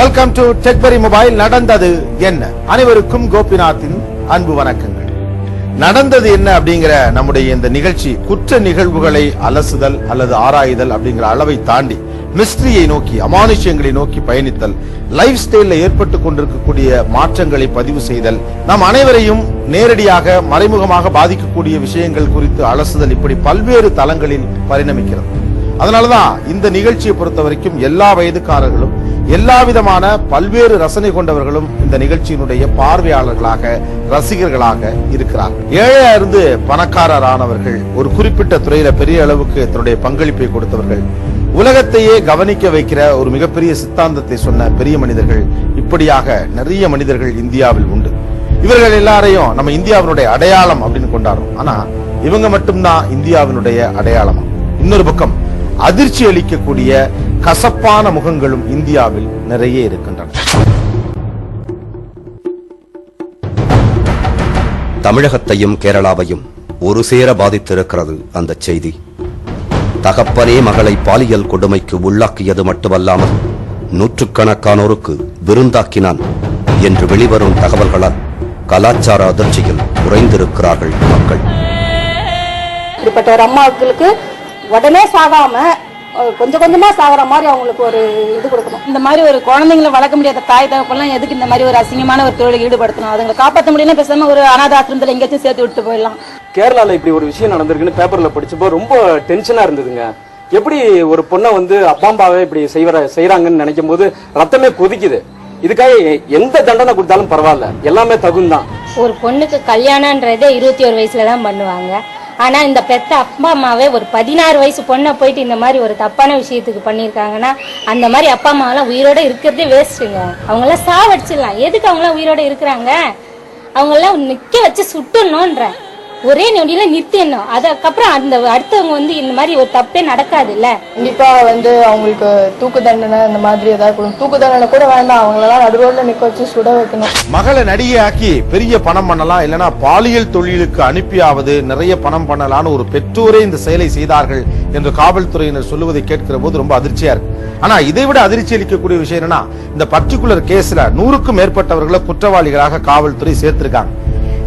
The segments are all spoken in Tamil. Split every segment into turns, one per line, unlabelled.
வெல்கம் டு டெக்பரி மொபைல் நடந்தது என்ன? அனைவருக்கும் கோபிநாத்தின் அன்பு வணக்கங்கள். நடந்தது என்ன அப்படிங்கிற நம்முடைய இந்த நிகழ்ச்சி குற்ற நிகழ்வுகளை அலசுதல் அல்லது ஆராயுதல் அப்படிங்கிற அளவை தாண்டி மிஸ்ட்ரியை நோக்கி அமானுஷ்யங்களை நோக்கி பயணித்தல் லைஃப் ஸ்டைலில் ஏற்பட்டு கொண்டிருக்கக்கூடிய மாற்றங்களை பதிவு செய்தல் நாம் அனைவரையும் நேரடியாக மறைமுகமாக பாதிக்கக்கூடிய விஷயங்கள் குறித்து அலசுதல் இப்படி பல்வேறு தளங்களில் பரிணமிக்கிறது. அதனாலதான் இந்த நிகழ்ச்சியை பொறுத்த வரைக்கும் எல்லா வயதுக்காரர்களும் எல்லாவிதமான பல்வேறு ரசனை கொண்டவர்களும் இந்த நிகழ்ச்சியினுடைய பார்வையாளர்களாக ரசிகர்களாக இருக்கிறார் ஏழையா இருந்து பணக்காரர் ஆனவர்கள் ஒரு குறிப்பிட்ட துறையில பெரிய அளவுக்கு தன்னுடைய பங்களிப்பை கொடுத்தவர்கள் உலகத்தையே கவனிக்க வைக்கிற ஒரு மிகப்பெரிய சித்தாந்தத்தை சொன்ன பெரிய மனிதர்கள் இப்படியாக நிறைய மனிதர்கள் இந்தியாவில் உண்டு. இவர்கள் எல்லாரையும் நம்ம இந்தியாவினுடைய அடையாளம் அப்படின்னு கொண்டாடுறோம். ஆனா இவங்க மட்டும்தான் இந்தியாவினுடைய அடையாளமா? இன்னொரு பக்கம் அதிர்ச்சி அளிக்கக்கூடிய கசப்பான முகங்களும் இந்தியாவில் நிறைய இருக்கின்றன.
தமிழகத்தையும் கேரளாவையும் ஒரு சேர பாதித்திருக்கிறது அந்த செய்தி. தகப்பனே மகளை பாலியல் கொடுமைக்கு உள்ளாக்கியது மட்டுமல்லாமல் நூற்றுக்கணக்கானோருக்கு விருந்தாக்கினான் என்று வெளிவரும் தகவல்களால் கலாச்சார அதிர்ச்சியில் குறைந்திருக்கிறார்கள் மக்கள்.
இப்படிப்பட்ட ஒரு அம்மாக்களுக்கு உடனே சாகாம கொஞ்சம் கொஞ்சமா சாகுற மாதிரி அவங்களுக்கு ஒரு இது கொடுக்கணும்.
இந்த மாதிரி ஒரு குழந்தைங்களை வளர்க்க முடியாத தாய் தகப்பெல்லாம் எதுக்கு இந்த மாதிரி ஒரு அசிங்கமான ஒரு தொழிலை ஈடுபடுத்தணும்? அதுங்களை காப்பாற்ற முடியல பேசாம ஒரு அனாதாசிரமத்தில் எங்கேயாச்சும் சேர்த்து விட்டு போயிடலாம்.
கேரளால இப்படி ஒரு விஷயம் நடந்திருக்குன்னு பேப்பர்ல படிச்சப்போ ரொம்ப டென்ஷனா இருந்ததுங்க. எப்படி ஒரு பொண்ணை வந்து அப்பா அம்மாவே இப்படி செய்வற செய்யறாங்கன்னு நினைக்கும் போது ரத்தமே கொதிக்குது. இதுக்காக எந்த தண்டனை கொடுத்தாலும் பரவாயில்ல. எல்லாமே தகுந்தான்.
ஒரு பொண்ணுக்கு கல்யாணன்றதே இருபத்தி ஒரு வயசுல தான் பண்ணுவாங்க. ஆனால் இந்த பெத்த அப்பா அம்மாவே ஒரு பதினாறு வயசு பொண்ணை போயிட்டு இந்த மாதிரி ஒரு தப்பான விஷயத்துக்கு பண்ணியிருக்காங்கன்னா அந்த மாதிரி அப்பா அம்மாவெல்லாம் உயிரோடு இருக்கிறதே வேஸ்ட்டுங்க அவங்களாம் சாவடிச்சிடலாம். எதுக்கு அவங்களாம் உயிரோட இருக்கிறாங்க? அவங்களாம் நிற்க வச்சு சுட்டுணுன்றேன் ஒரே நொடியில நிறுத்திடணும். அதுக்கப்புறம் அந்த அடுத்தவங்க வந்து இந்த மாதிரி ஒரு தப்பே நடக்காது இல்ல
கண்டிப்பா வந்து அவங்களுக்கு தூக்கு தண்டனை இந்த மாதிரி ஏதாவது கொடுக்கணும். தூக்கு தண்டனை கூட வேண்டாம். அவங்களெல்லாம் நடு ரோட்ல நிக்க வச்சு சுட வைக்கணும்.
மகளை நடிகையாக்கி பெரிய பணம் பண்ணலாம். இல்லனா பாலியல் தொழிலுக்கு அனுப்பியாவது நிறைய பணம் பண்ணலாம்னு ஒரு பெற்றோரே இந்த செயலை செய்தார்கள் என்று காவல்துறையினர் சொல்லுவதை கேட்கிற போது ரொம்ப அதிர்ச்சியா இருக்கு. ஆனா இதை விட அதிர்ச்சி அளிக்கக்கூடிய விஷயம் என்னன்னா இந்த பர்டிகுலர் கேஸ்ல நூறுக்கும் மேற்பட்டவர்களை குற்றவாளிகளாக காவல்துறை சேர்த்திருக்காங்க.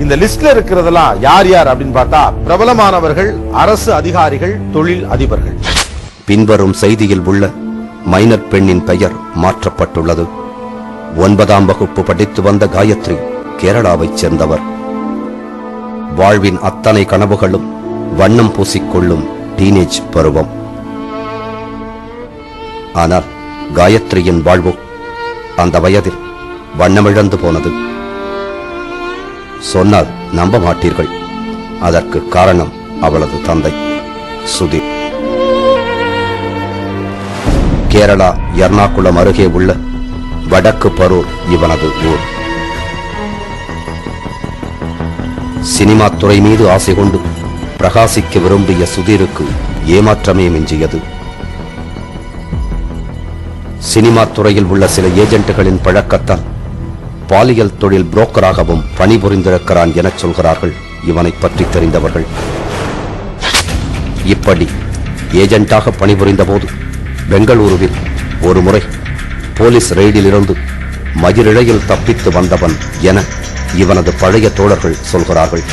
இந்த லிஸ்ட்ல இருக்கிறதெல்லாம் யார் யார் அப்படின்னு பார்த்தா பிரபலமானவர்கள் அரசு அதிகாரிகள் தொழில் அதிபர்கள்.
பின்வரும் செய்தியில் உள்ள மைனர் பெண்ணின் பெயர் மாற்றப்பட்டுள்ளது. ஒன்பதாம் வகுப்பு படித்து வந்த காயத்ரி கேரளாவைச் சேர்ந்தவர். வாழ்வின் அத்தனை கனவுகளும் வண்ணம் பூசிக்கொள்ளும் டீனேஜ் பருவம். ஆனால் காயத்ரியின் வாழ்வு அந்த வயதில் வண்ணமிழந்து போனது. சொன்னால் நம்ப மாட்டீர்கள். அதற்கு காரணம் அவளது தந்தை சுதீர் கேரளா எர்ணாகுளம் அருகே உள்ள வடக்கு பரூர் இவனது ஊர். சினிமா துறை மீது ஆசை கொண்டு பிரகாசிக்க விரும்பிய சுதீருக்கு ஏமாற்றமே மிஞ்சியது. சினிமா துறையில் உள்ள சில ஏஜென்ட்டுகளின் பழக்கத்தால் பாலியல் தொழில் புரோக்கராகவும் பணிபுரிந்திருக்கிறான் என சொல்கிறார்கள். இவனை பற்றி தெரிந்தவர்கள். இப்படி ஏஜென்ட்டாக பணிபுரிந்த போது பெங்களூருவில் ஒரு முறை போலீஸ் ரெய்டிலிருந்து மயிரிழையில் தப்பித்து வந்தவன் என இவனது பழைய தோழர்கள் சொல்கிறார்கள்.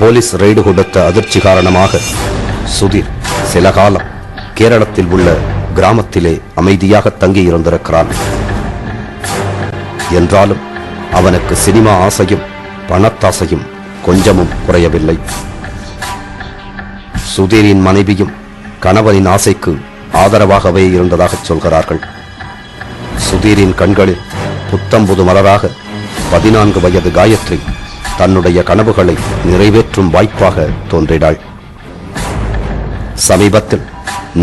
போலீஸ் ரெய்டு கொடுத்த அதிர்ச்சி காரணமாக சுதீர் சில காலம் கேரளத்தில் உள்ள கிராமத்திலே அமைதியாக தங்கியிருந்திருக்கிறான். என்றாலும் அவனுக்கு சினிமா ஆசையும் பணத்தாசையும் கொஞ்சமும் குறையவில்லை. சுதீரின் மனைவியும் கணவனின் ஆசைக்கு ஆதரவாகவே இருந்ததாக சொல்கிறார்கள். சுதீரின் கண்களில் புத்தம்புது மலராக பதினான்கு வயது காயத்ரி தன்னுடைய கனவுகளை நிறைவேற்றும் வாய்ப்பாக தோன்றினாள். சமீபத்தில்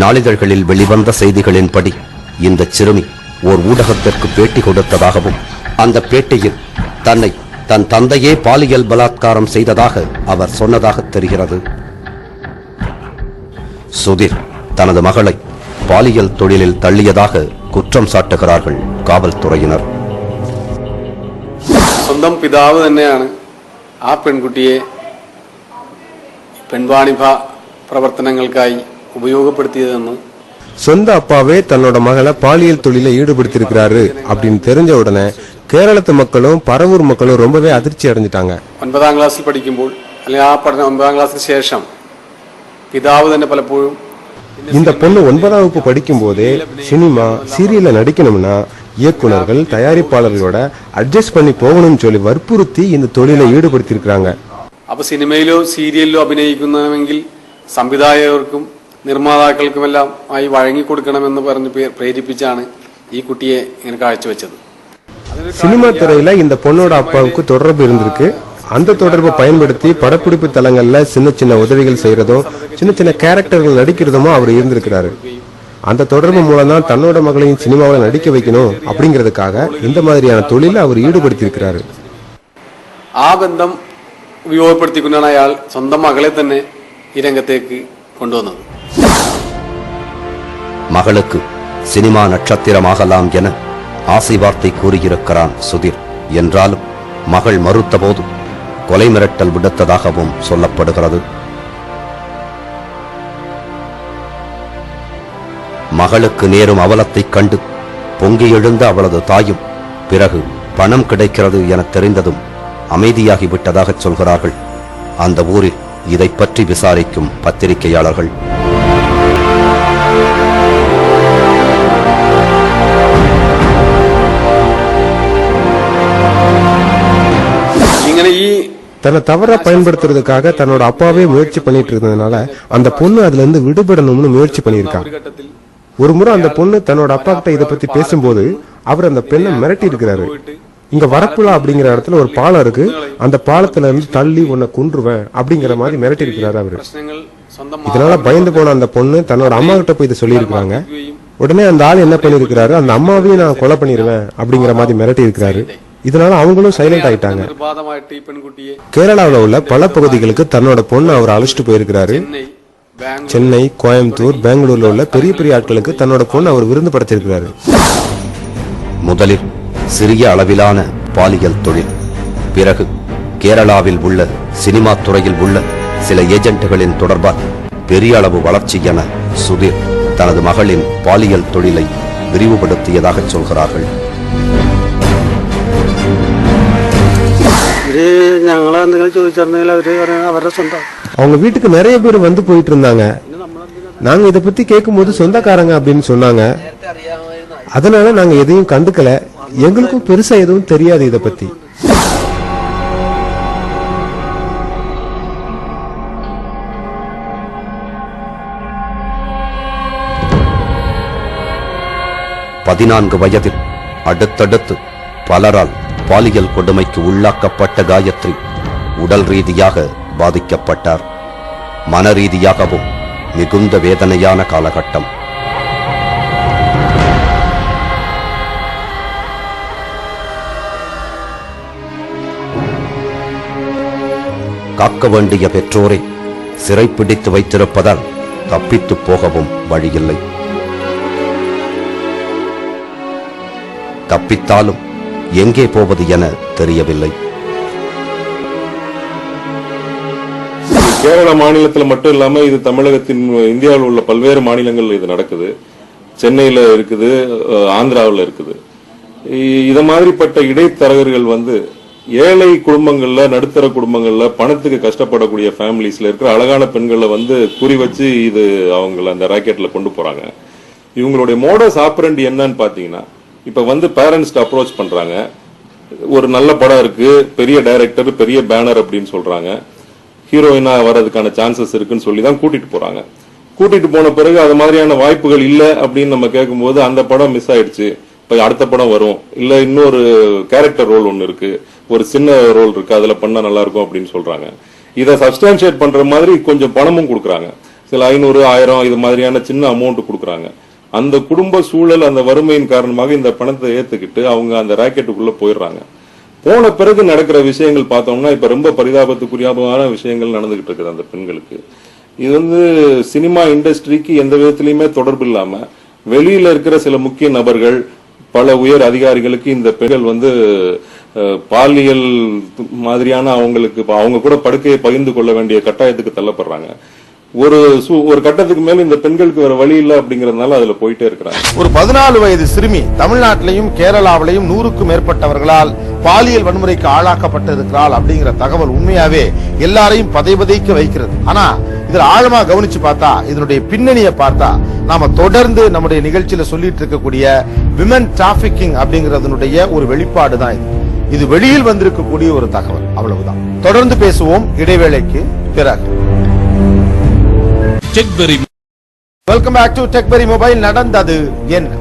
நாளிதழ்களில் வெளிவந்த செய்திகளின்படி இந்த சிறுமி ஓர் ஊடகத்திற்கு பேட்டி கொடுத்ததாகவும் அந்த பேட்டியில் தன்னை தன் தந்தையே பாலியல் பலாத்காரம் செய்ததாக அவர் சொன்னதாக தெரிகிறது. சுதிர் தனது மகளை பாலியல் தொழிலில் தள்ளியதாக குற்றம் சாட்டுகிறார்கள் காவல்துறையினர்.
சொந்தம் പിതാവ് തന്നെയാണ്. ஆ பெண்குட்டியே പെൺവാണിഭ പ്രവർത്തനങ്ങൾക്കായി ഉപയോഗപ്പെടുത്തിയതെന്ന്
சொந்த அப்பாவே தன்னோட மகளை பாலியல் தொழில ஈடுபடுத்தியிருக்கிறாரு அப்படின்னு தெரிஞ்ச உடனே கேரளத்து மக்களும் பரவூர் மக்களும் ரொம்பவே அதிர்ச்சி அடைஞ்சிட்டாங்க
ഒൻപതാം ക്ലാസ്സിൽ പഠിക്കുമ്പോൾ അല്ലെങ്കിൽ ആ പഠന ഒൻപതാം ക്ലാസ്സിന് ശേഷം പിതാവ് തന്നെ പലപ്പോഴും
இந்த பொண்ணு ஒன்பதாம் வகுப்பு படிக்கும் போதே சினிமா சீரியல்ல நடிக்கணும்னா இயக்குனர்கள் தயாரிப்பாளர்களோட அட்ஜஸ்ட் பண்ணி போகணும்னு சொல்லி வற்புறுத்தி இந்த தொழிலை ஈடுபடுத்தியிருக்கிறாங்க
അപ്പൊ സിനിമയിലോ സീരിയലിലോ അഭിനയിക്കുന്നവെങ്കിൽ സംവിധായകർക്കും നിർമ്മാതാക്കൾക്കുമെല്ലാം ആയി വഴങ്ങിക്കൊടുക്കണമെന്ന് പറഞ്ഞ് പേ- പ്രേരിപ്പിച്ചാണ് ഈ കുട്ടിയെ ഇങ്ങനെ കാഴ്ചവെച്ചത്
சினிமா துறையில இந்த பொண்ணோட அப்பாவுக்கு தொடர்பு இருந்திருக்கு அந்த தொடர்பை பயன்படுத்தி படப்பிடிப்பு தளங்கள்ல சின்ன சின்ன உதவிகள் செய்யறதும் சின்ன சின்ன கேரக்டர்கள் நடிக்கிறதுமோ அவர் இருந்திருக்கிறாரு அந்த தொடர்பு மூலம் தான் தன்னோட மகளையும் சினிமாவில் நடிக்க வைக்கணும் அப்படிங்கிறதுக்காக இந்த மாதிரியான தொழில அவர் ஈடுபடுத்தியிருக்கிறாரு
ആ ബന്ധം ഉപയോഗപ്പെടുത്തിക്കൊണ്ടാണ് അയാൾ സ്വന്തം മകളെ തന്നെ ഈ രംഗത്തേക്ക് കൊണ്ടുവന്നത്
மகளுக்கு சினிமா நட்சத்திரமாகலாம் என ஆசை வார்த்தை கூறியிருக்கிறான் சுதீர். என்றாலும் மகள் மறுத்தபோது கொலை மிரட்டல் விடுத்ததாகவும் சொல்லப்படுகிறது. மகளுக்கு நேரும் அவலத்தைக் கண்டு பொங்கி எழுந்த அவளது தாயும் பிறகு பணம் கிடைக்கிறது என தெரிந்ததும் அமைதியாகிவிட்டதாகச் சொல்கிறார்கள். அந்த ஊரில் இதை பற்றி விசாரிக்கும் பத்திரிகையாளர்கள்.
தன்னை தவறா பயன்படுத்துறதுக்காக தன்னோட அப்பாவே முயற்சி பண்ணிட்டு இருந்ததுனால அந்த பொண்ணு அதுல இருந்து விடுபடணும்னு முயற்சி
பண்ணியிருக்கான்.
ஒரு முறை அந்த பொண்ணு தன்னோட அப்பா கிட்ட இதை பத்தி பேசும்போது அவர் அந்த பெண்ணை மிரட்டி இருக்கிறாரு. இங்க வரப்புலா அப்படிங்கிற இடத்துல ஒரு பாலம் இருக்கு. அந்த பாலத்துல இருந்து தள்ளி உன்னை கொன்றுவேன் அப்படிங்கிற மாதிரி மிரட்டி இருக்கிறாரு அவரு. இதனால பயந்து போன அந்த பொண்ணு தன்னோட அம்மா கிட்ட போய் இதை சொல்லியிருக்கிறாங்க. உடனே அந்த ஆள் என்ன பண்ணிருக்கிறாரு அந்த அம்மாவையும் நான் கொலை பண்ணிருவேன் அப்படிங்கிற மாதிரி மிரட்டி இருக்கிறாரு இதனால அவங்களும் சைலண்ட் ஆயிட்டாங்க. கேரளாவில் உள்ள பல பகுதிகளுக்கு தன்னோட பொண்ணு அவர் அழைச்சிட்டு போயிருக்கிறாரு. சென்னை கோயம்புத்தூர் பெங்களூர்ல உள்ள பெரிய பெரிய ஆட்களுக்கு தன்னோட பொண்ணு அவர் விருந்து படைத்திருக்கிறாரு
முதலில் சிறிய அளவிலான பாலியல் தொழில் பிறகு கேரளாவில் உள்ள சினிமா துறையில் உள்ள சில ஏஜென்ட்டுகளின் தொடர்பால் பெரிய அளவு வளர்ச்சி என சுதீர் தனது மகளின் பாலியல் தொழிலை விரிவுபடுத்தியதாக சொல்கிறார்கள்.
ഇവര് ഞങ്ങൾ എന്തെങ്കിലും ചോദിച്ചിരുന്നെങ്കിൽ അവര് പറയുന്നത് അവരുടെ സ്വന്തം
அவங்க வீட்டுக்கு நிறைய பேர் வந்து போயிட்டு இருந்தாங்க நாங்க இத பத்தி கேட்கும்போது சொந்தக்காரங்க அப்படின்னு சொன்னாங்க அதனால நாங்க எதையும் கண்டுக்கல எங்களுக்கும் பெருசா எதுவும் தெரியாது இத பத்தி
பதினான்கு வயதில் அடுத்தடுத்து பலரால் பாலியல் கொடுமைக்கு உள்ளாக்கப்பட்ட காயத்ரி உடல் ரீதியாக பாதிக்கப்பட்டார். மன ரீதியாகவும் மிகுந்த வேதனையான காலகட்டம். காக்க வேண்டிய பெற்றோரை சிறைப்பிடித்து வைத்திருப்பதால் தப்பித்து போகவும் வழியில்லை. தப்பித்தாலும் எங்கே போவது என தெரியவில்லை.
கேரள மாநிலத்தில் மட்டும் இல்லாம இது தமிழகத்தின் இந்தியாவில் உள்ள பல்வேறு மாநிலங்கள் இது நடக்குது. சென்னையில் இருக்குது ஆந்திராவில் இருக்குது. இ- இத மாதிரிப்பட்ட இடைத்தரகர்கள் வந்து ஏழை குடும்பங்கள்ல நடுத்தர குடும்பங்கள்ல பணத்துக்கு கஷ்டப்படக்கூடிய ஃபேமிலிஸ்ல இருக்கிற அழகான பெண்களை வந்து குறி வச்சு இது அவங்கள அந்த ராக்கெட்ல கொண்டு போறாங்க. இவங்களுடைய மோடஸ் ஆப்பரண்டி என்னன்னு பாத்தீங்கன்னா இப்போ வந்து பேரண்ட்ஸ்க்கு அப்ரோச் பண்ணுறாங்க ஒரு நல்ல படம் இருக்கு பெரிய டைரக்டர் பெரிய பேனர் அப்படின்னு சொல்றாங்க. ஹீரோயினா வர்றதுக்கான சான்சஸ் இருக்குன்னு சொல்லி தான் கூட்டிட்டு போறாங்க. கூட்டிட்டு போன பிறகு அது மாதிரியான வாய்ப்புகள் இல்லை அப்படின்னு நம்ம கேட்கும்போது அந்த படம் மிஸ் ஆயிடுச்சு. இப்போ அடுத்த படம் வரும். இல்ல இன்னொரு கேரக்டர் ரோல் ஒன்று இருக்கு. ஒரு சின்ன ரோல் இருக்கு. அதுல பண்ணா நல்லா இருக்கும் அப்படின்னு சொல்றாங்க. இதை சப்ஸ்டான்ஷியேட் பண்ற மாதிரி கொஞ்சம் பணமும் கொடுக்குறாங்க. சில ஐநூறு ஆயிரம் இது மாதிரியான சின்ன அமௌண்ட் கொடுக்குறாங்க. அந்த குடும்ப சூழல் அந்த வறுமையின் காரணமாக இந்த பணத்தை ஏத்துக்கிட்டு அவங்க அந்த ராக்கெட்டுக்குள்ள போயிடுறாங்க. போன பிறகு நடக்கிற விஷயங்கள் பார்த்தோம்னா இப்ப ரொம்ப பரிதாபத்துக்குரியாபமான விஷயங்கள் நடந்துகிட்டு இருக்குது அந்த பெண்களுக்கு. இது வந்து சினிமா இண்டஸ்ட்ரிக்கு எந்த விதத்திலையுமே தொடர்பு இல்லாம வெளியில இருக்கிற சில முக்கிய நபர்கள் பல உயர் அதிகாரிகளுக்கு இந்த பெண்கள் வந்து பாலியல் மாதிரியான அவங்களுக்கு அவங்க கூட படுக்கையை பகிர்ந்து கொள்ள வேண்டிய கட்டாயத்துக்கு தள்ளப்படுறாங்க. ஒரு சு- ஒரு கட்டத்துக்கு மேல இந்த பெண்களுக்கு வேற வழி இல்லை அப்படிங்கறதுனால அதுல போயிட்டே இருக்கிறாங்க.
ஒரு பதினாலு வயது சிறுமி தமிழ்நாட்டிலையும் கேரளாவிலையும் நூறுக்கும் மேற்பட்டவர்களால் பாலியல் வன்முறைக்கு ஆளாக்கப்பட்டிருக்கிறாள் அப்படிங்கிற தகவல் உண்மையாவே எல்லாரையும் பதைபதைக்க வைக்கிறது. ஆனா இதுல ஆழமா கவனிச்சு பார்த்தா இதனுடைய பின்னணியை பார்த்தா நாம தொடர்ந்து நம்முடைய நிகழ்ச்சியில சொல்லிட்டு இருக்கக்கூடிய விமன் டிராபிக்கிங் அப்படிங்கறதனுடைய ஒரு வெளிப்பாடு தான் இது. இது வெளியில் வந்திருக்கக்கூடிய ஒரு தகவல். அவ்வளவுதான். தொடர்ந்து பேசுவோம். இடைவேளைக்கு பிறகு.
Techberry
welcome back to Techberry mobile நடந்தது என்ன?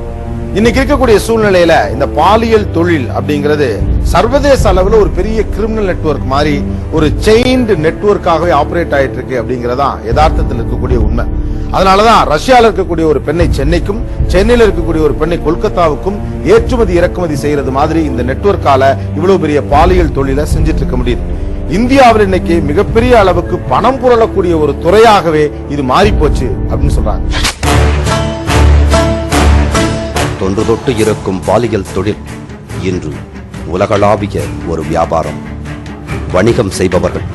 இன்னைக்கு இருக்கக்கூடிய சூழ்நிலையில இந்த பாலியல் தொழில் அப்படிங்கிறது சர்வதேச அளவுல ஒரு பெரிய கிரிமினல் நெட்ஒர்க் மாதிரி ஒரு செயின்டு நெட்வொர்க்காகவே ஆபரேட் ஆயிட்டு இருக்கு அப்படிங்கறதான் யதார்த்தத்தில் இருக்கக்கூடிய உண்மை. அதனாலதான் ரஷ்யால இருக்கக்கூடிய ஒரு பெண்ணை சென்னைக்கும் சென்னையில இருக்கக்கூடிய ஒரு பெண்ணை கொல்கத்தாவுக்கும் ஏற்றுமதி இறக்குமதி செய்யறது மாதிரி இந்த நெட்ஒர்க்கால இவ்வளவு பெரிய பாலியல் தொழிலை செஞ்சுட்டு இருக்க முடியுது. இந்தியாவில் இன்னைக்கு மிகப்பெரிய அளவுக்கு பணம் புரளக்கூடிய ஒரு துறையாகவே இது மாறிப்போச்சு அப்படின்னு சொல்றாங்க.
தொன்று தொட்டு இருக்கும் பாலியல் தொழில் இன்று உலகளாவிய ஒரு வியாபாரம். வணிகம் செய்பவர்கள்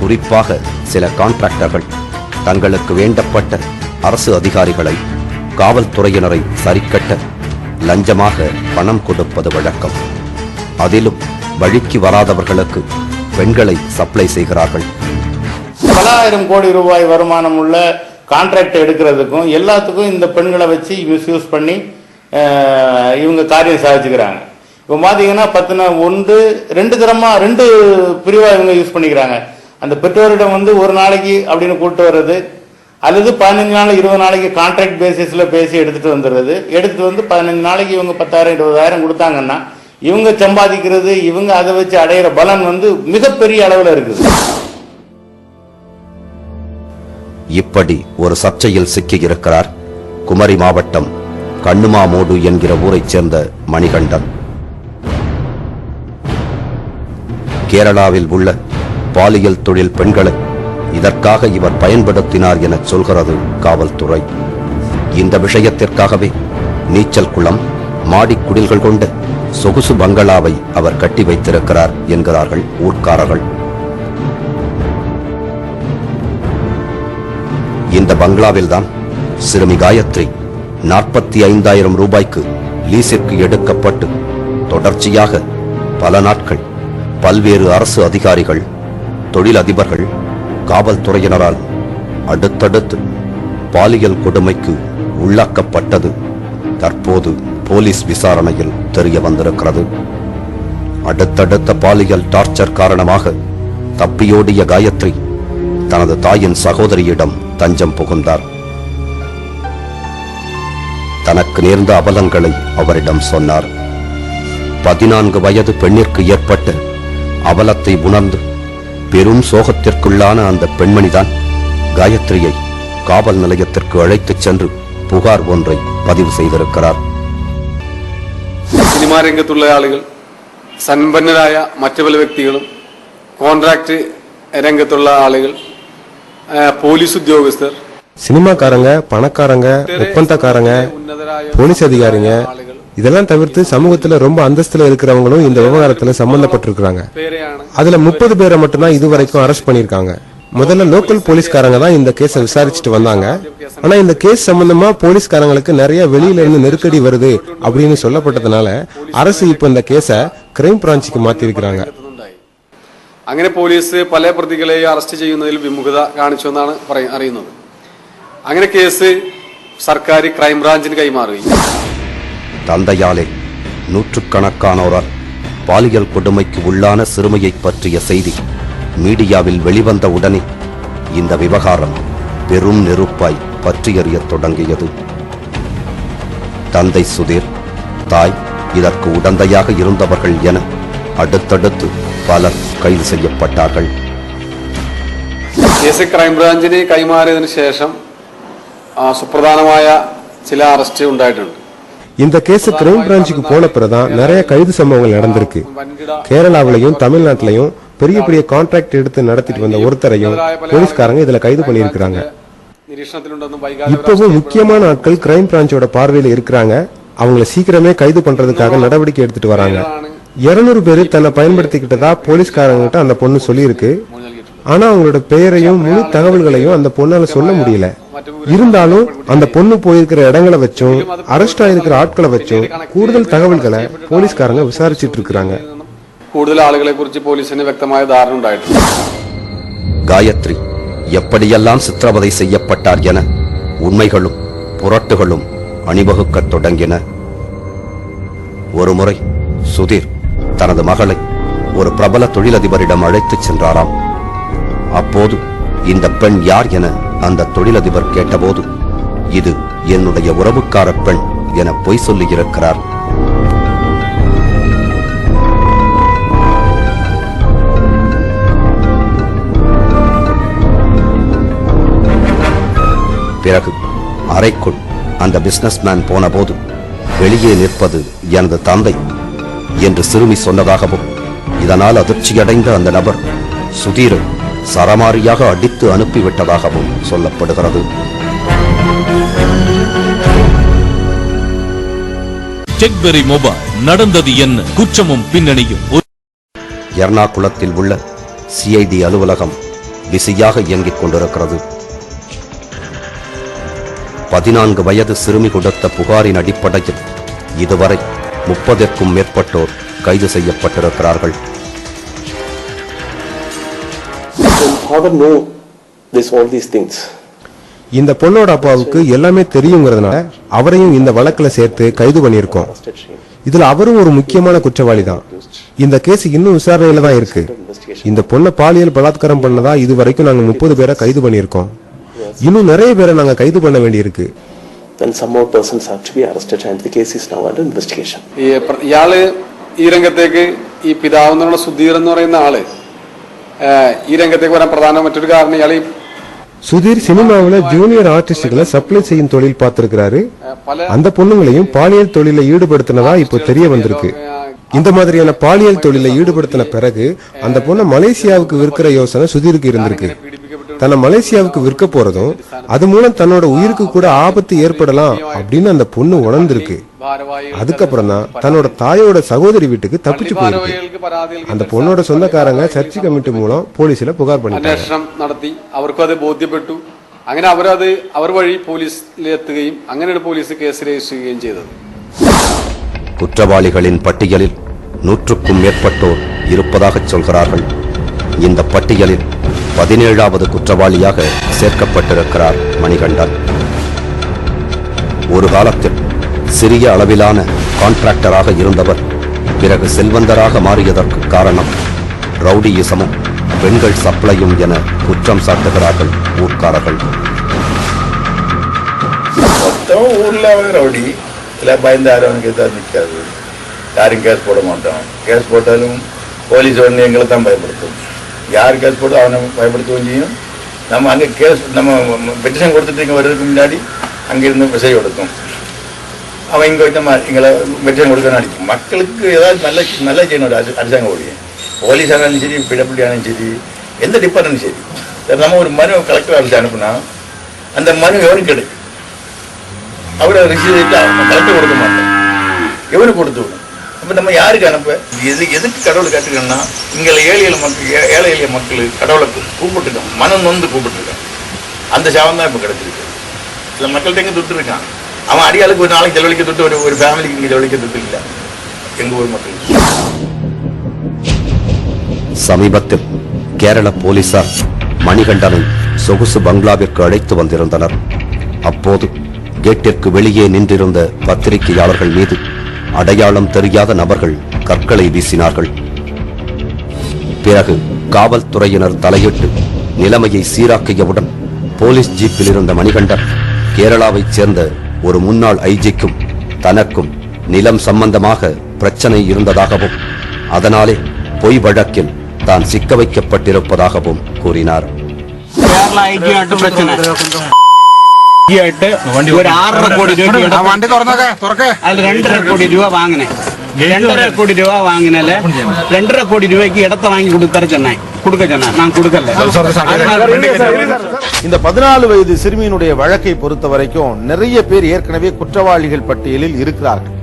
குறிப்பாக சில கான்ட்ராக்டர்கள் தங்களுக்கு வேண்டப்பட்ட அரசு அதிகாரிகளை காவல்துறையினரை சரிக்கட்ட லஞ்சமாக பணம் கொடுப்பது வழக்கம். அதிலும் வழிக்கு வராதவர்களுக்கு பெண்களை சப்ளை செய்கிறார்கள்.
பல ஆயிரம் கோடி ரூபாய் வருமானம் உள்ள கான்ட்ராக்ட் எடுக்கிறதுக்கும் எல்லாத்துக்கும் இந்த பெண்களை வச்சு மிஸ்யூஸ் பண்ணி இவங்க காரியம் சாதிச்சுக்கிறாங்க. இப்போ பார்த்தீங்கன்னா பத்தின ஒன்று ரெண்டு தரமா ரெண்டு பிரிவாக இவங்க யூஸ் பண்ணிக்கிறாங்க. அந்த பெற்றோரிடம் வந்து ஒரு நாளைக்கு அப்படின்னு கூப்பிட்டு வர்றது அல்லது பதினஞ்சு நாள் இருபது நாளைக்கு கான்ட்ராக்ட் பேசிஸில் பேசி எடுத்துகிட்டு வந்துடுறது. எடுத்துகிட்டு வந்து பதினஞ்சு நாளைக்கு இவங்க பத்தாயிரம் இருபதாயிரம் கொடுத்தாங்கன்னா இவங்க சம்பாதிக்கிறது இவங்க அதை வச்சு அடையிற பலன் வந்து மிகப்பெரிய அளவில் இருக்குது.
இப்படி ஒரு சர்ச்சையில் சிக்கி இருக்கிறார் குமரி மாவட்டம் கண்ணுமாமோடு என்கிற ஊரைச் சேர்ந்த மணிகண்டன். கேரளாவில் உள்ள பாலியல் தொழில் பெண்களை இதற்காக இவர் பயன்படுத்தினார் என சொல்கிறது காவல்துறை. இந்த விஷயத்திற்காகவே நீச்சல் குளம் மாடிக் குடில்கள் கொண்ட சொகுசு பங்களாவை அவர் கட்டி வைத்திருக்கிறார் என்கிறார்கள் ஊர்க்காரர்கள். இந்த பங்களாவில்தான் சிறுமி காயத்ரி நாற்பத்தி ஐந்தாயிரம் ரூபாய்க்கு லீசிற்கு எடுக்கப்பட்டு தொடர்ச்சியாக பல நாட்கள் பல்வேறு அரசு அதிகாரிகள் தொழிலதிபர்கள் காவல்துறையினரால் அடுத்தடுத்து பாலியல் கொடுமைக்கு உள்ளாக்கப்பட்டது. தற்போது போலீஸ் விசாரணையில் தெரிய வந்திருக்கிறது. அடுத்தடுத்த பாலியல் டார்ச்சர் காரணமாக தப்பியோடிய காயத்ரி தனது தாயின் சகோதரியிடம் தஞ்சம் புகுந்தார். தனக்கு நேர்ந்த அவலங்களை அவரிடம் சொன்னார். பதினான்கு வயது பெண்ணிற்கு ஏற்பட்ட அவலத்தை உணர்ந்து பெரும் சோகத்திற்குள்ளான அந்த பெண்மணிதான் காயத்ரியை காவல் நிலையத்திற்கு அழைத்துச் சென்று புகார் ஒன்றை பதிவு செய்திருக்கிறார்.
സിനിമാ രംഗത്തുള്ള ആളുകൾ സമ്പന്നരായ മറ്റു പല വ്യക്തികളും കോൺട്രാക്ട് രംഗത്തുള്ള ആളുകൾ ആ, പോലീസ് ഉദ്യോഗസ്ഥർ
சினிமாக்காரங்க பணக்காரங்க ஒப்பந்தக்காரங்க போலீஸ் அதிகாரிங்க இதெல்லாம் தவிர்த்து சமூகத்துல ரொம்ப அந்தஸ்துல இருக்கிறவங்களும் இந்த விவகாரத்துல சம்பந்தப்பட்டிருக்கிறாங்க
പേരെയാണ്
அதுல முப்பது பேரை மட்டும்தான் இதுவரைக்கும் அரெஸ்ட் பண்ணிருக்காங்க முதல்ல லோக்கல் போலீஸ்காரங்க தான் இந்த கேஸை விசாரிச்சுட்டு வந்தாங்க ஆனா இந்த கேஸ் சம்பந்தமா போலீஸ்காரங்களுக்கு நிறைய வெளியில இருந்து நெருக்கடி வருது அப்படின்னு சொல்லப்பட்டதுனால அரசு இப்ப இந்த கேஸை கிரைம் பிரான்ச்சுக்கு மாத்தி இருக்கிறாங்க
ഉണ്ടായി അങ്ങനെ പോലീസ് പല പ്രതികളെയും അറസ്റ്റ് ചെയ്യുന്നതിൽ വിമുഖത കാണിച്ചു എന്നാണ് പറയ- അറിയുന്നത് അങ്ങനെ കേസ് സർക്കാർ ക്രൈംബ്രാഞ്ചിന് കൈമാറുകയും
தந்தையாலே நூற்றுக்கணக்கானோரால் பாலியல் கொடுமைக்கு உள்ளான சிறுமியை பற்றிய செய்தி மீடியாவில் வெளிவந்த உடனே இந்த விவகாரம் பெரும் நெருப்பாய் பற்றி எறியத் தொடங்கியது தந்தை சுதீர் தாய் இதற்கு உடந்தையாக இருந்தவர்கள் என அடுத்தடுத்து பலர் கைது செய்யப்பட்டார்கள்
കേസ് ക്രൈംബ്രാഞ്ചിന് കൈമാറിയതിനു ശേഷം ആ, സുപ്രധാനമായ ചില അറസ്റ്റ് ഉണ്ടായിട്ടുണ്ട്
இந்த கேஸ் கிரைம் பிரான்ச்சுக்கு போன பிறகுதான் நிறைய கைது சம்பவங்கள் நடந்திருக்கு கேரளாவிலையும் தமிழ்நாட்டிலையும் பெரிய பெரிய கான்ட்ராக்ட் எடுத்து நடத்திட்டு வந்த ஒருத்தரையும் போலீஸ்காரங்க இதுல கைது பண்ணியிருக்கிறாங்க. இப்பவும் முக்கியமான ஆட்கள் கிரைம் பிரான்ச்சோட பார்வையில் இருக்கிறாங்க. அவங்கள சீக்கிரமே கைது பண்றதுக்காக நடவடிக்கை எடுத்துட்டு வராங்க. இருநூறு பேர் தன்னை பயன்படுத்திக்கிட்டதா போலீஸ்காரங்கிட்ட அந்த பொண்ணு சொல்லியிருக்கு. ஆனா அவங்களோட பெயரையும் முழு தகவல்களையும் அந்த பொண்ணால சொல்ல முடியல. இருந்தாலும் அந்த பொண்ணு போயிருக்கிற இடங்களை வச்சும் அரெஸ்ட் ஆயிருக்கிற ஆட்களை வச்சும் கூடுதல் தகவல்களை போலீஸ்காரங்க விசாரிச்சிட்டு இருக்கிறாங்க.
കൂടുതൽ ആളുകളെ കുറിച്ച് പോലീസിന് വ്യക്തമായ ധാരണ ഉണ്ടായിട്ടുണ്ട്
காயத்ரி எப்படியெல்லாம் சித்திரவதை செய்யப்பட்டார் என உண்மைகளும் புரட்டுகளும் அணிவகுக்கத் தொடங்கின ஒருமுறை சுதீர் தனது மகளை ஒரு பிரபல தொழிலதிபரிடம் அழைத்துச் சென்றாராம் அப்போது இந்த பெண் யார் என அந்த தொழிலதிபர் கேட்டபோது இது என்னுடைய உறவுக்கார பெண் என பொய் சொல்லியிருக்கிறார் பிறகு அறைக்குள் அந்த பிசினஸ்மேன் போனபோது வெளியே நிற்பது எனது தந்தை என்று சிறுமி சொன்னதாகவும் இதனால் அதிர்ச்சியடைந்த அந்த நபர் சுதீரை சரமாரியாக அடித்து அனுப்பிவிட்டதாகவும் சொல்லப்படுகிறது.
செக்பெரி மொபைல் நடந்தது என்ன? குற்றமும் பின்னணியும்
எர்ணாகுளத்தில் உள்ள சிஐடி அலுவலகம் பிஸியாக இயங்கிக் கொண்டிருக்கிறது. பதினான்கு வயது சிறுமி கொடுத்த புகாரின் அடிப்படையில் இதுவரை முப்பதிற்கும் மேற்பட்டோர் கைது செய்யப்பட்டிருக்கிறார்கள்.
Father know this all these things.
இந்த பொண்ணோட அப்பாவுக்கு எல்லாமே தெரியுங்கிறதுனால அவரையும் இந்த வழக்குல சேர்த்து கைது பண்ணியிருக்கோம். இதுல அவரும் ஒரு முக்கியமான குற்றவாளி தான் இந்த கேஸ் இன்னும் விசாரணையில தான் இருக்கு. இந்த பொண்ணை பாலியல் பலாத்காரம் பண்ணதா இது வரைக்கும் நாங்க முப்பது பேரை கைது பண்ணியிருக்கோம். இன்னும் நிறைய பேரை நாங்க கைது பண்ண வேண்டியிருக்கு
Then some more persons have to be arrested and the case is now under investigation.
ഈ പ്ര- ഇയാള് ഈ രംഗത്തേക്ക് ഈ പിതാവ് എന്നുള്ള സുധീർ എന്ന് പറയുന്ന ആള് ഏഹ്, ഈ രംഗത്തേക്ക് വരാൻ പ്രധാന മറ്റൊരു കാരണം ഇയാൾ ഈ
சுதீர் சினிமாவுல ஜூனியர் ஆர்டிஸ்டுகளை சப்ளை செய்யும் தொழில் பார்த்திருக்கிறாரு
പല
அந்த பொண்ணுங்களையும் பாலியல் தொழில ஈடுபடுத்தினதா இப்போ தெரிய வந்திருக்கு இந்த மாதிரியான பாலியல் தொழில ஈடுபடுத்தின பிறகு அந்த பொண்ணை மலேசியாவுக்கு விற்கிற யோசனை சுதீருக்கு இருந்திருக்கு தன்னை மலேசியாவுக்கு விற்க போறதும் அது மூலம் தன்னோட உயிருக்கு கூட ஆபத்து ஏற்படலாம் அப்படின்னு அந்த பொண்ணு உணர்ந்திருக்கு. அதுக்கப்புறம் தான் தன்னோட தாயோட சகோதரி வீட்டுக்கு தப்பிச்சு போயிருக்கு. அந்த பொண்ணோட சொந்தக்காரங்க சர்ச்சை கமிட்டி மூலம் போலீஸ்ல புகார் பண்ணிட்டாங்க.
നടത്തി അവർക്കും അത് அவர் அது அவர் வழி വഴി പോലീസിലെത്തുകയും അങ്ങനെയാണ് പോലീസ് കേസ് രജിസ്റ്റർ ചെയ്യുകയും ചെയ്തത്.
குற்றவாளிகளின் பட்டியலில் நூற்றுக்கும் மேற்பட்டோர் இருப்பதாக சொல்கிறார்கள் இந்த பட்டியலில் பதினேழாவது குற்றவாளியாக சேர்க்கப்பட்டிருக்கிறார் மணிகண்டன். ஒரு காலத்தில் சிறிய அளவிலான கான்ட்ராக்டராக இருந்தவர் பிறகு செல்வந்தராக மாறியதற்கு காரணம் ரவுடியிசமும் பெண்கள் சப்ளையும் என குற்றம் சாட்டுகிறார்கள் ஊர்க்காரர்கள்.
மொத்தம் ஊர்ல ரவுடி இல்லை பயந்து யாரும் எதாவது நிற்காது யாரும் கேஸ் போட மாட்டோம். கேஸ் போட்டாலும் போலீஸ் வந்து எங்களை தான் பயப்படுத்தும் யார் கேஸ் போட்டு அவனை பயப்படுத்தவும் செய்யும்? நம்ம அங்கே கேஸ் நம்ம பெட்டிஷன் கொடுத்துட்டு இங்கே வர்றதுக்கு முன்னாடி அங்கிருந்து விசை கொடுக்கும். அவன் இங்கே வைத்த மாதிரி எங்களை பெட்டிஷன் கொடுக்கணும் அடிக்கும் மக்களுக்கு ஏதாவது நல்ல நல்ல செய்யணும் ஒரு அரசு- அரசாங்க ஊழியம் போலீஸ் ஆனாலும் சரி பிடபிள்யூ ஆனாலும் சரி எந்த டிபார்ட்மெண்ட் சரி. நம்ம ஒரு மனு கலெக்டர் ஆஃபீஸ் அனுப்புனா அந்த மனு எவனுக்கு கிடைக்கும்? அவரை ரிசீவ் கலெக்டர் கொடுக்க மாட்டேன். எவனுக்கு கொடுத்து விடும்? அப்போ நம்ம யாருக்கு அனுப்ப? எது எதுக்கு கடவுளை கேட்டுக்கணும்னா இங்கே ஏழை எளிய மக்கள் ஏழை எளிய மக்கள் கடவுளை கூ- கூப்பிட்டுருக்கான் மனம் நொந்து கூப்பிட்டுருக்கான் அந்த சாபம் தான் இப்போ கிடைச்சிருக்கு. சில மக்கள்கிட்ட எங்கே துட்டு இருக்கான்? அவன் அடியாளுக்கு ஒரு நாளைக்கு செலவழிக்க துட்டு ஒரு ஒரு ஃபேமிலிக்கு இங்கே செலவழிக்க தொட்டு இல்லை. எங்கள் ஊர் மக்கள்?
சமீபத்தில் கேரள போலீசார் மணிகண்டனை சொகுசு பங்களாவிற்கு அழைத்து வந்திருந்தனர். அப்போது கேட்டிற்கு வெளியே நின்றிருந்த பத்திரிகையாளர்கள் மீது அடையாளம் தெரியாத நபர்கள் கற்களை வீசினார்கள். பிறகு காவல்துறையினர் தலையிட்டு நிலைமையை சீராக்கியவுடன் போலீஸ் ஜீப்பில் இருந்த மணிகண்டன் கேரளாவைச் சேர்ந்த ஒரு முன்னாள் ஐஜிக்கும் தனக்கும் நிலம் சம்பந்தமாக பிரச்சனை இருந்ததாகவும் அதனாலே பொய் வழக்கில் தான் சிக்க வைக்கப்பட்டிருப்பதாகவும் கூறினார்.
ഒരു ആറര കോടി രൂപ
വണ്ടി
തുറന്നൊക്കെ இடத்த வாங்கி கொடுத்தாரு சென்னை கொடுக்க சொன்னா நான் கொடுக்கல
இந்த பதினாலு வயது சிறுமியினுடைய வழக்கை பொறுத்த வரைக்கும் நிறைய பேர் ஏற்கனவே குற்றவாளிகள் பட்டியலில் இருக்கிறார்கள்.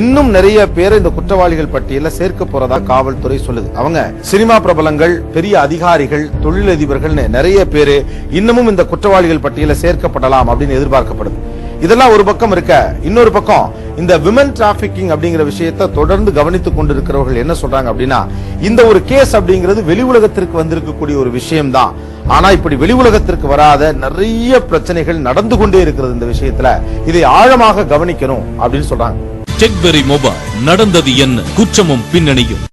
இன்னும் நிறைய பேரை இந்த குற்றவாளிகள் பட்டியல சேர்க்க போறதா காவல்துறை சொல்லுது. அவங்க சினிமா பிரபலங்கள் பெரிய அதிகாரிகள் தொழிலதிபர்கள் நிறைய பேரு இன்னமும் இந்த குற்றவாளிகள் பட்டியல சேர்க்கப்படலாம் அப்படின்னு எதிர்பார்க்கப்படுது. இதெல்லாம் ஒரு பக்கம் இருக்க இன்னொரு பக்கம் இந்த விமன் டிராபிகிங் அப்படிங்கிற விஷயத்தை தொடர்ந்து கவனித்துக் கொண்டிருக்கிறவர்கள் என்ன சொல்றாங்க அப்படின்னா இந்த ஒரு கேஸ் அப்படிங்கிறது வெளி உலகத்திற்கு வந்திருக்கக்கூடிய ஒரு விஷயம்தான். ஆனா இப்படி வெளி உலகத்திற்கு வராத நிறைய பிரச்சனைகள் நடந்து கொண்டே இருக்கிறது இந்த விஷயத்துல. இதை ஆழமாக கவனிக்கணும் அப்படின்னு சொல்றாங்க.
டெக்பெரி மொபைல் நடந்தது என்ன? குற்றமும் பின்னணியும்.